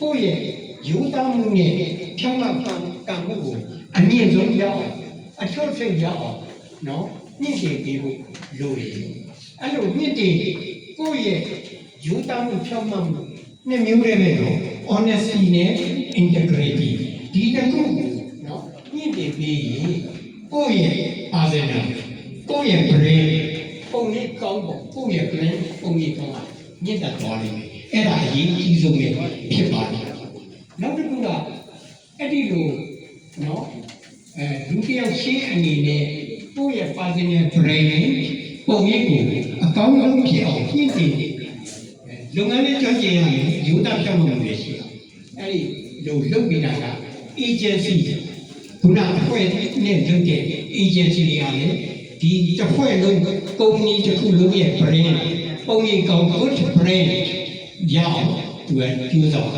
ကိုယ့်ရဲ့ယူသားမှုနဲ့ဖြောင်းမှန်ကံမှုကိုအမြင့်ဆုံးရောက်အောင်အထွတ်ထိပ်ရောက်အောင်နော်ညှင့်တင်ပေးဖို့လိုတယ်အဲ့လိုညှင့်တင်ကိုယ့်ရဲ့ယူသားမှုဖြောင်းမှန်မှုနှစ်မျိုးတည်းပဲနော် honesty နဲ့ integrity ဒီတစ်ခုကိုနော်ညှင့်တင်ပေးရင်ကိုယ့်ရဲ့အာဇနာကိုယ့်ရဲ့ brain ပုံရိပ်ကောင်းပုံကိုယ့်ရဲ့ brain ပုံရိပ်ကောင်းတာညှင့်တတ်သွားလိမ့်မယ် အဲ့ဒါအရေးကြီးဆုံးပဲဖြစ်ပါတယ်နောက်တစ်ခုကအဲ့ဒီလိုနော်အဲလူတစ်ယောက်ရှင်းအနေနဲ့ကိုယ့်ရဲ့ personal brain ပုံရိပ်ကိုအကောင်းဆုံးဖြစ်အောင်ညှင့်တင်လုပ်ငန်းလေးကြောင်းကျင်ရမယ်ယူတာဖြောင်းမှုတွေရှိတယ်အဲ့ဒီလိုလုပ်နေတာက agency ခုနအဖွဲ့နဲ့လုပ်တဲ့ agency တွေကလည်းဒီတစ်ဖွဲ့လုံးကုမ္ပဏီတစ်ခုလုံးရဲ့ brand ပုံရိပ်ကောင်း good brand ရအောင်သူကကျူးဆောင်